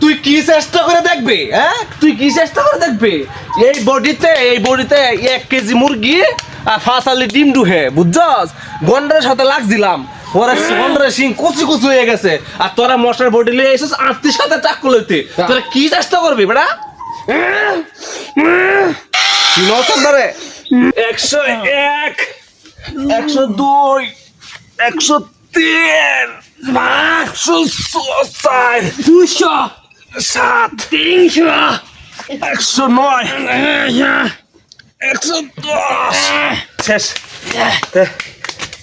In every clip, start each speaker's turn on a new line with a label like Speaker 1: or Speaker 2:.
Speaker 1: তুই কি চেষ্টা করে দেখবে হ্যাঁ? তুই কি চেষ্টা করে দেখবে? এই বডিতে এই বডিতে এক কেজি মুরগি আর ফাঁসালি ডিম ডুহে বুঝছস? গন্ডারের সাথে লাগ দিলাম। ওরা গন্ডারের সিং কুচি কুচি হয়ে গেছে। আর তোরা মশার বডি লিয়ে এসেছিস আত্মীর সাথে চাকু লইতে। তোরা কি চেষ্টা করবি বেটা? নসন্দারে একশো এক একশো দুই একশো তিন।
Speaker 2: দুশো।
Speaker 1: সাত
Speaker 2: তিনশো।
Speaker 1: একশো নয় একশো দশ শেষ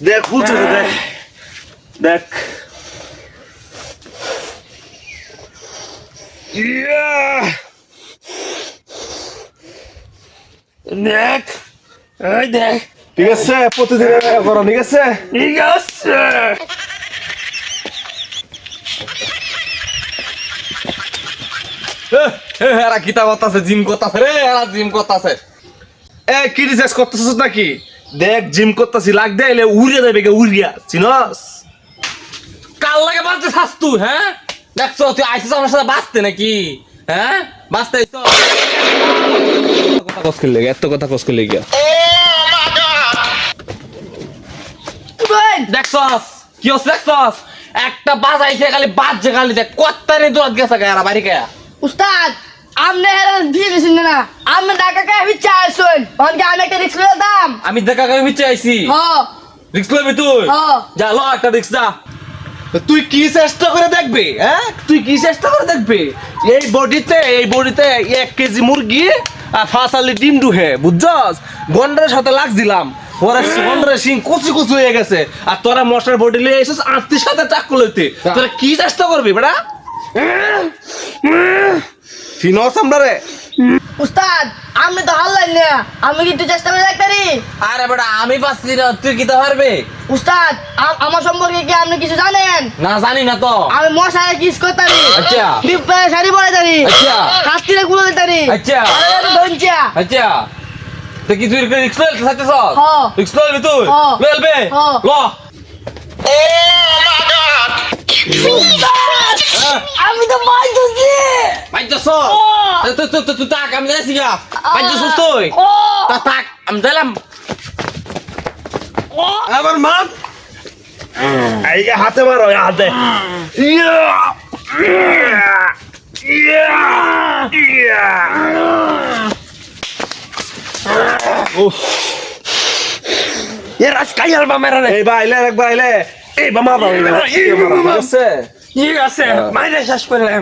Speaker 1: দেখ, তো, দেখ দেখ!
Speaker 2: দেখ দেখ
Speaker 1: ঠিক আছে প্রতিদিন করো ঠিক আছে
Speaker 2: ঠিক আছে
Speaker 1: এরা কিতা করতেছে জিম করতেছে রে এরা জিম করতেছে। এ কি রিসার্চ করতেছিস নাকি? দেখ জিম করতেছি লাগ উড়িয়ে দেবে গে উড়িয়া। চিনস?
Speaker 2: কাল লাগে বাঁচতে চাস তুই হ্যাঁ? দেখছ তুই আইসিস আমার সাথে বাঁচতে নাকি? হ্যাঁ? বাঁচতে আইসো
Speaker 1: কথা কস করলে এত কথা কস করলে গিয়া
Speaker 2: দেখছস কি হচ্ছে দেখছস একটা বাজ আইছে খালি বাজছে খালি দেখ কত্তা নেই দৌড়াত গেছে গায়া বাড়ি গায়া।
Speaker 3: উস্তাদ আমনে হেরান দিয়ে না আমনে কে আমি অনকে আমি একটা দাম?
Speaker 2: আমি দেখা করে মিচ্ছে আইছি।
Speaker 3: হ।
Speaker 2: রিক্স লবি তুই?
Speaker 3: হ।
Speaker 2: যা ল একটা যা।
Speaker 1: তুই কি চেষ্টা করে দেখবে হ্যাঁ? তুই কি চেষ্টা করে দেখবে? এই বডিতে এই বডিতে এক কেজি মুরগি আর ফাঁসালি ডিম ডুহে বুঝছস? গন্ডারের সাথে লাগ দিলাম। ওরা গন্ডারের সিং কুচি কুচি হয়ে গেছে। আর তোরা মশার বডি লিয়ে এসেছিস আত্মীর সাথে চাকু লইতে। তোরা কি চেষ্টা করবি বেটা? চিনস আমরা রে
Speaker 3: উস্তাদ আমনে তো না। আমি কি একটু চেষ্টা করে দেখতারি
Speaker 2: আরে বেটা আমি পাচ্ছি না। তুই কি তো পারবে
Speaker 3: উস্তাদ আমার সম্পর্কে কি আপনি কিছু জানেন?
Speaker 2: না জানি না তো।
Speaker 3: আমি মশায় কিস করতারি
Speaker 2: আচ্ছা।
Speaker 3: শাড়ি পরে তারি
Speaker 2: আচ্ছা।
Speaker 3: গুলো দিতারি
Speaker 2: আচ্ছা।
Speaker 3: ধনচিয়া।
Speaker 2: আচ্ছা। তো কি তুই তুই। ল।
Speaker 3: আমি
Speaker 2: পাইতেছ তুই তাক আমি যাইছি গা তুই
Speaker 3: ও।
Speaker 2: তা তাক আমি যাইলাম
Speaker 1: আবার মাপ যে হাতে মারো হাতে। ইয়া! ইয়া! ইয়া! ইয়া!
Speaker 2: এ রাজকাই আলবা মেরা রে।
Speaker 1: এই বাইলে এক বাইলে এই বামা বামা ঠিক আছে।
Speaker 2: ঠিক আছে। মাইরে শেষ করলাম